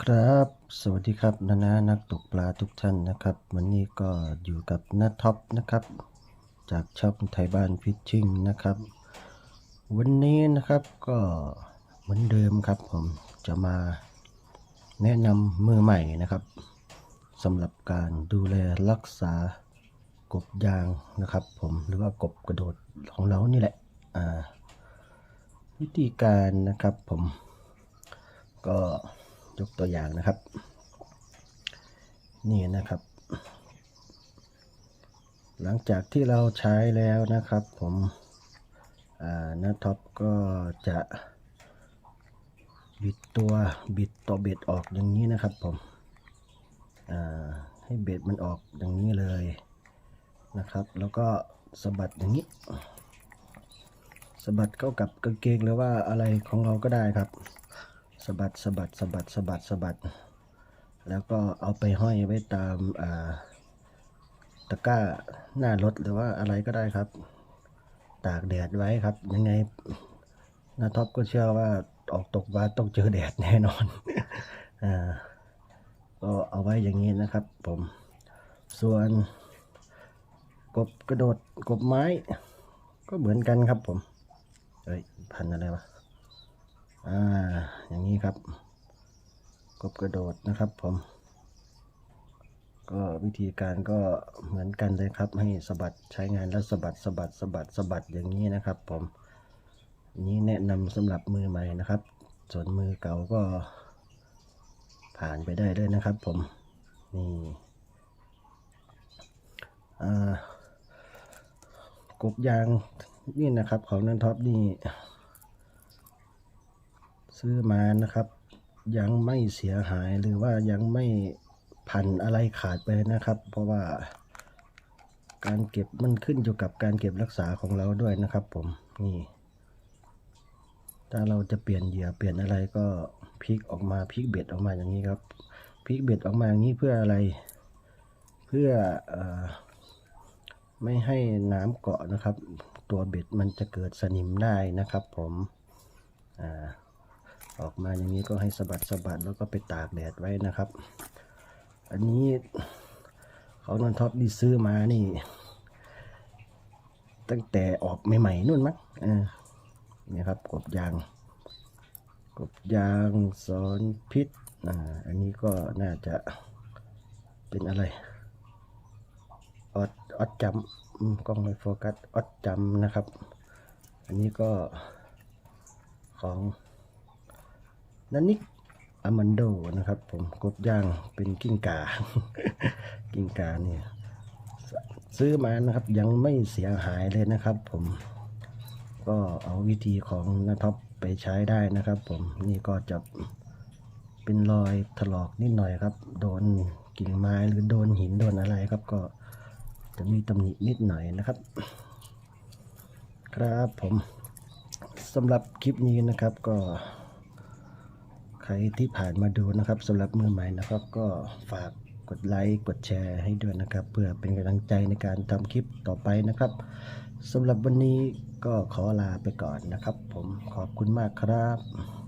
ครับ สวัสดีครับนานานักตกปลาทุกท่านนะครับ วันนี้ก็อยู่กับน้าท็อปนะครับ จากช่องไทยบ้านฟิชชิ่งนะครับ วันนี้นะครับก็เหมือนเดิมครับผมจะมาแนะนำมือใหม่นะครับสำหรับการดูแลรักษากบยางนะครับผมหรือว่ากบกระโดดของเรานี่แหละอ่าวิธีการนะครับผมก็ ยกตัวอย่างนะครับ นี่นะครับ หลังจากที่เราใช้แล้วนะครับ ผมอ่านาท็อปก็จะบิดตัวบิดตัวเบ็ดออกอย่างนี้นะครับผมให้เบ็ดมันออกอย่างนี้เลยนะครับ แล้วก็สะบัดอย่างนี้สะบัดเข้ากับกางเกงหรือว่าอะไรของเราก็ได้ครับ สะบัดสะบัดสะบัดสะบัดสะบัด แล้วก็เอาไปห้อยไว้ตามาตะกร้าหน้ารถหรือว่าอะไรก็ได้ครับ ตากแดดไว้ครับ ยังไงนาท็อปก็เชื่อว่าออกตกปลาต้องเจอแดดแน่นอนอ่าก็เอาไว้อย่างนี้นะครับผมส่วนกบกระโดดกบไม้ ก็เหมือนกันครับผมเอ้ยพันอะไรวะอ่าอย่าง ครับ กบกระโดดนะครับผม ก็วิธีการก็เหมือนกันเลยครับ ให้สะบัดใช้งานแล้วสะบัดสะบัดสะบัดสะบัดอย่างนี้นะครับ ผมนี้แนะนำสำหรับมือใหม่นะครับ ส่วนมือเก่าก็ผ่านไปได้เลยนะครับ ผมนี่กบยางนี่นะครับของนันท็อปนี่ ซื้อมานะครับ ยังไม่เสียหายหรือว่ายังไม่พันอะไรขาดไปนะครับ เพราะว่าการเก็บมันขึ้นอยู่กับการเก็บรักษาของเราด้วยนะครับ ผมนี่ ถ้าเราจะเปลี่ยนเหยื่อเปลี่ยนอะไรก็พลิกออกมาพลิกเบ็ดออกมาอย่างนี้ครับพลิกเบ็ดออกมาอย่างนี้เพื่ออะไร เพื่ออไม่ให้น้ำเกาะนะครับ ตัวเบ็ดมันจะเกิดสนิมได้นะครับ ผมอ่า ออกมาอย่างนี้ก็ให้สะบัดสะบัดแล้วก็ไปตากแดดไว้นะครับ อันนี้เขานอนท็อปดีซื้อมานี่ ตั้งแต่ออกใหม่ๆนู่นมั้งนี่ครับกบยาง กบยางสอนพิษอ่าอันนี้ก็น่าจะเป็นอะไรออดออดจำกล้องไม่โฟกัสออดจำนะครับ อันนี้ก็ของ นันนิกอามันโดนะครับ ผมกบย่างเป็นกิ้งกา กิ้งกาเนี่ยซื้อมานะครับยังไม่เสียหายเลยนะครับ ผมก็เอาวิธีของนาท็อปไปใช้ได้นะครับ ผมนี่ก็จะเป็นรอยถลอกนิดหน่อยครับ โดนกิ่งไม้หรือโดนหินโดนอะไรครับ ก็จะมีตำหนินิดหน่อยนะครับ ครับผมสำหรับคลิปนี้นะครับก็ รที่ผ่านมาดูนะครับสำหรับมือใหม่นะครับ ก็ฝากกดไลค์กดแชร์ให้ด้วยนะครับ เพื่อเป็นกำลังใจในการทำคลิปต่อไปนะครับสำหรับวันนี้ก็ขอลาไปก่อนนะครับ ผมขอบคุณมากครับ